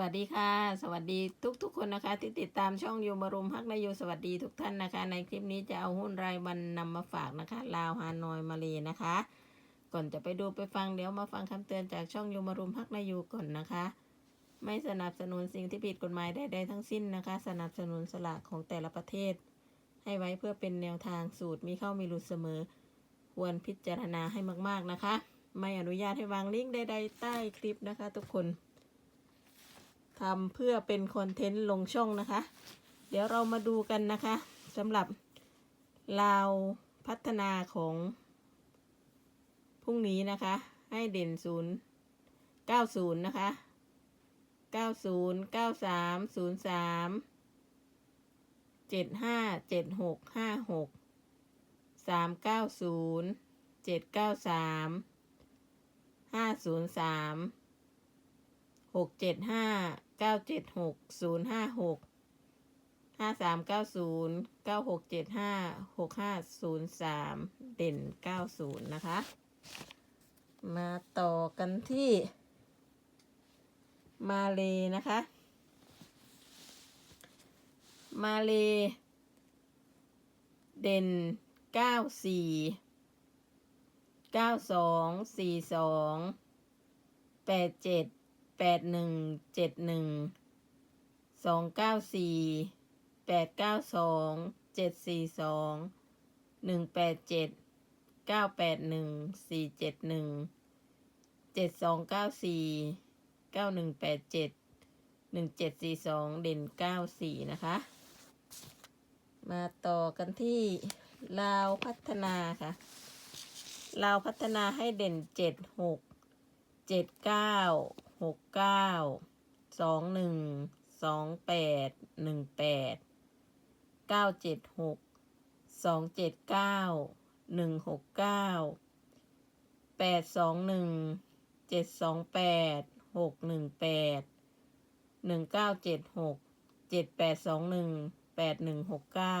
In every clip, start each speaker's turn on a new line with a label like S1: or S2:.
S1: วัสดีค่ะ สวัสดีทุกทุกๆคนนะคะ ที่ติดตามช่องยูมารุมฮักนายโยสวัสดีทุกท่านนะคะ ในคลิปนี้จะเอาหุ้นรายวันนำมาฝากนะคะ ลาวฮานอยมาเลนะคะ ก่อนจะไปดูไปฟังเดี๋ยวมาฟังคำเตือนจากช่องยูมารุมฮักนายโยก่อนนะคะ ไม่สนับสนุนสิ่งที่ผิดกฎหมายใดๆทั้งสิ้นนะคะ สนับสนุนสลากของแต่ละประเทศ ให้ไว้เพื่อเป็นแนวทางสูตรมีเข้ามีหลุดเสมอ ควรพิจารณาให้มากๆนะคะ ไม่อนุญาตให้วางลิงก์ใด ๆ ใต้คลิปนะคะ ทุกคน ทำเพื่อเป็นคอนเทนต์ลงช่องนะคะ เดี๋ยวเรามาดูกันนะคะสำหรับลาวพัฒนาของพรุ่งนี้นะคะ ให้เด่นศูนย์เก้าศูนย์นะคะเก้าศูนย์เก้าสามศูนย์สามเจ็ดห้าเจ็ดหกห้าหกสามเก้าศูนย์เจ็ดเก้าสามห้าศูนย์สามหกเจ็ดห้า เก้าเจ็ดหกศูนย์ห้าหกห้าสามเก้าศูนย์เก้าหกเจ็ดห้าหกห้าศูนย์สามเด่นเก้าศูนย์นะคะ มาต่อกันที่ มาเลนะคะ มาเล เด่นเก้าสี่เก้าสองสี่สองแปดเจ็ด แปดหนึ่งเจ็ดหนึ่งสองเก้าสี่แปดเก้าสองเจ็ดสี่สองหนึ่งแปดเจ็ดเก้าแปดหนึ่งสี่เจ็ดหนึ่งเจ็ดสองเก้าสี่เก้าหนึ่งแปดเจ็ดหนึ่งเจ็ดสี่สองเด่นเก้าสี่นะคะ มาต่อกันที่ลาวพัฒนาค่ะลาวพัฒนาให้เด่นเจ็ดหกเจ็ดเก้า หกเก้าสองหนึ่งสองแปดหนึ่งแปดเก้าเจ็ดหกสองเจ็ดเก้าหนึ่งหกเก้าแปดสองหนึ่งเจ็ดสองแปดหกหนึ่งแปดหนึ่งเก้าเจ็ดหกเจ็ดแปดสองหนึ่งแปดหนึ่งหกเก้า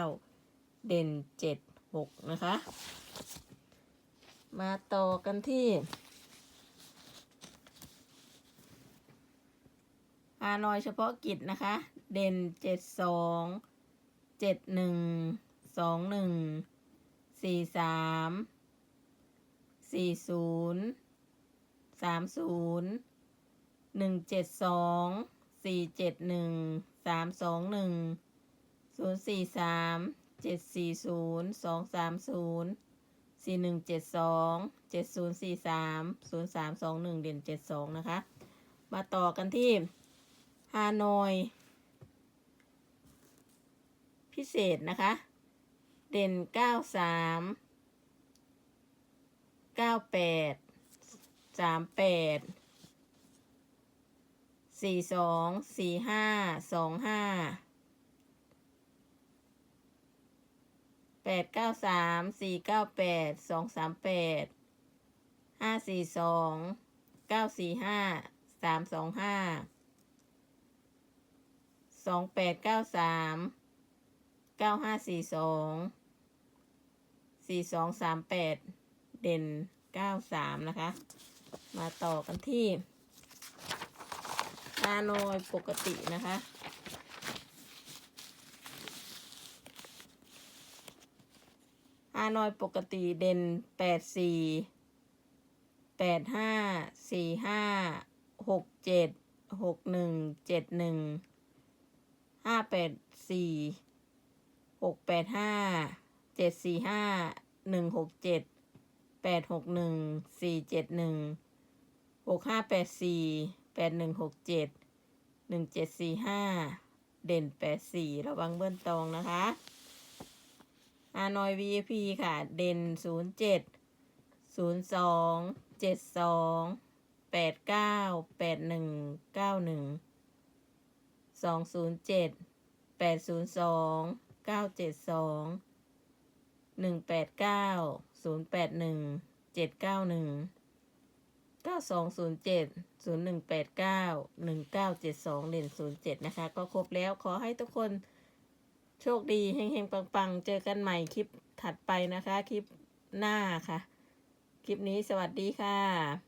S1: เด่นเจ็ดหกนะคะ มาต่อกันที่านอยเฉพาะกิจนะคะ เด่นเจ็ดสองเจ็ดหนึ่งสองหนึ่งสี่สามสี่ศูนย์สามศูนย์หนึ่งเจ็ดสองสี่เจ็ดหนึ่งสามสองหนึ่งศูนย์สี่สามเจ็ดสี่ศูนย์สองสามศูนย์สี่หนึ่งเจ็ดสองเจ็ดศูนย์สี่สามศูนย์สามสองหนึ่งเด่นเจ็ดสองนะคะ มาต่อกันที่ ฮานอย พิเศษนะคะ เด่นเก้าสามเก้าแปดสามแปดสี่สองสี่ห้าสองห้าแปดเก้าสามสี่เก้าแปดสองสามแปดห้าสี่สองเก้าสี่ห้าสามสองห้า สองแปดเก้าสามเก้าห้าสี่สองสี่สองสามแปดเด่นเก้าสามนะคะ มาต่อกันที่ฮานอยปกตินะคะ ฮานอยปกติเด่นแปดสี่แปดห้าสี่ห้าหกเจ็ดหกหนึ่งเจ็ดหนึ่ง ห้าแปดสี่หกแปดห้าเจ็ดสี่ห้าหนึ่งหกเจ็ดแปดหกหนึ่งสี่เจ็ดหนึ่งหกห้าแปดสี่แปดหนึ่งหกเจ็ดหนึ่งเจ็ดสี่ห้าเด่นแปดสี่ระวังเบิ้ลตองนะคะฮานอย VIP ค่ะ เด่นศูนย์เจ็ดศูนย์สองเจ็ดสองแปดเก้าแปดหนึ่งเก้าหนึ่ง องศูนย์เจ็ดแปดศูนย์สองเก้าเจ็ดสองหนึ่งแปดเก้าศูนย์แปดหนึ่งเจ็ดเก้าหนึ่งเก้าสองศูนย์เจ็ดศูนย์หนึ่งแปดเก้าหนึ่งเก้าเจ็ดสองเด่นศูนย์เจ็ดนะคะ ก็ครบแล้วขอให้ทุกคนโชคดีเฮงๆ ปัง ๆ เจอกันใหม่คลิปถัดไปนะคะ คลิปหน้าค่ะ คลิปนี้สวัสดีค่ะ